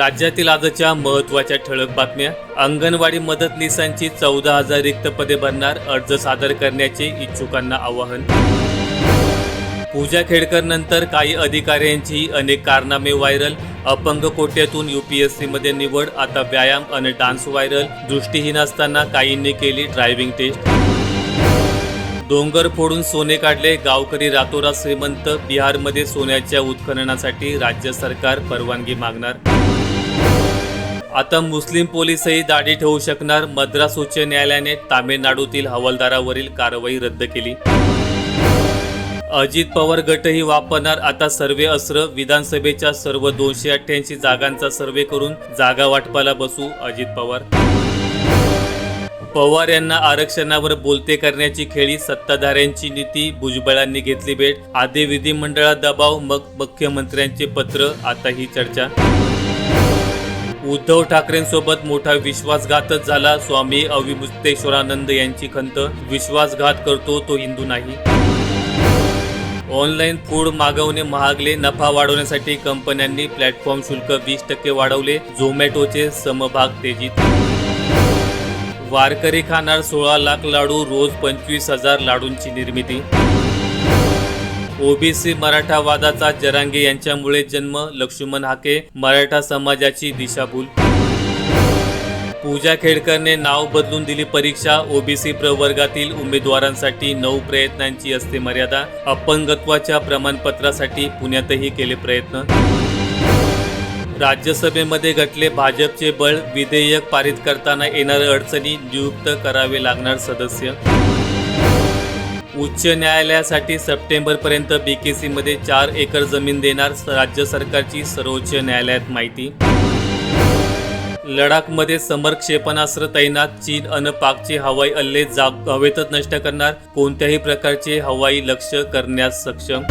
राज्यातील आजच्या महत्त्वाच्या ठळक बातम्या. अंगणवाडी मदतनीसांची चौदा हजार रिक्त पदे भरणार अर्ज सादर करण्याचे इच्छुकांना आवाहन. पूजा खेडकर नंतर काही अधिकाऱ्यांची अनेक कारनामे व्हायरल. अपंग कोट्यातून युपीएससी मध्ये निवड आता व्यायाम आणि डान्स व्हायरल. दृष्टीहीन असताना काहींनी केली ड्रायव्हिंग टेस्ट. डोंगर फोडून सोने काढले गावकरी रातोरात श्रीमंत. बिहारमध्ये सोन्याच्या उत्खननासाठी राज्य सरकार परवानगी मागणार. आता मुस्लिम पोलीसही दाढी ठेवू शकणार. मद्रास उच्च न्यायालयाने तामिळनाडूतील हवालदारावरील कारवाई रद्द केली. अजित पवार गटही वापरणार. आता सर्वे अस्त्र. विधानसभेच्या सर्व दोनशे अठ्ठ्याऐंशी जागांचा सर्वे करून जागा वाटपाला बसू अजित पवार. पवार यांना आरक्षणावर बोलते करण्याची खेळी सत्ताधाऱ्यांची नीती भुजबळांनी घेतली भेट. आधी विधिमंडळात दबाव. मग मुख्यमंत्र्यांचे पत्र. आता ही चर्चा. उद्धव ठाकरेंसोबत मोठा विश्वासघातच झाला. स्वामी अविमुक्तेश्वरानंद यांची खंत विश्वासघात करतो तो हिंदू नाही. ऑनलाईन फूड मागवणे महागले नफा वाढवण्यासाठी कंपन्यांनी प्लॅटफॉर्म शुल्क वीस टक्के वाढवले झोमॅटोचे समभाग तेजीत. वारकरी खाणार सोळा लाख लाडू रोज पंचवीस हजार लाडूंची निर्मिती. ओबीसी मराठा वादाचा जरांगे यांच्यामुळे जन्म लक्ष्मण हाके मराठा समाजाची दिशाभूल. पूजा खेडकरने नाव बदलून दिली परीक्षा. ओबीसी प्रवर्गातील उमेदवारांसाठी नऊ प्रयत्नांची असते मर्यादा अपंगत्वाच्या प्रमाणपत्रासाठी पुण्यातही केले प्रयत्न. राज्यसभेमध्ये घटले भाजपचे बळ. विधेयक पारित करताना येणाऱ्या अडचणी नियुक्त करावे लागणार सदस्य. उच्च न्यायालयासाठी सप्टेंबरपर्यंत बी के सीमध्ये चार एकर जमीन देणार राज्य सरकारची सर्वोच्च न्यायालयात माहिती. लडाखमध्ये समर क्षेपणास्त्र तैनात चीन अन पाकचे हवाई हल्ले जाग हवेतच नष्ट करणार कोणत्याही प्रकारचे हवाई लक्ष करण्यास सक्षम.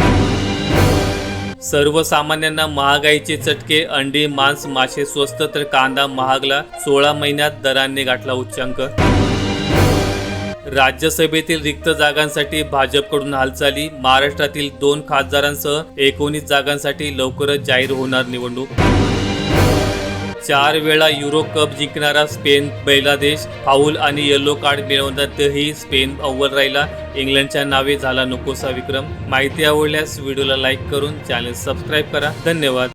सर्वसामान्यांना महागाईचे चटके अंडी मांस मासे स्वस्त तर कांदा महागला सोळा महिन्यात दरांनी गाठला उच्चांक. राज्यसभेतील रिक्त जागांसाठी भाजपकडून हालचाली महाराष्ट्रातील दोन खासदारांसह एकोणीस जागांसाठी लवकरच जाहीर होणार निवडणूक. चार वेळा युरो कप जिंकणारा स्पेन बैलादेश फाऊल आणि येलो कार्ड मिळवण्यातही स्पेन अव्वल राहिला. इंग्लंडच्या नावे झाला नकोसा विक्रम. माहिती आवडल्यास व्हिडिओला लाईक करून चॅनल सबस्क्राईब करा. धन्यवाद.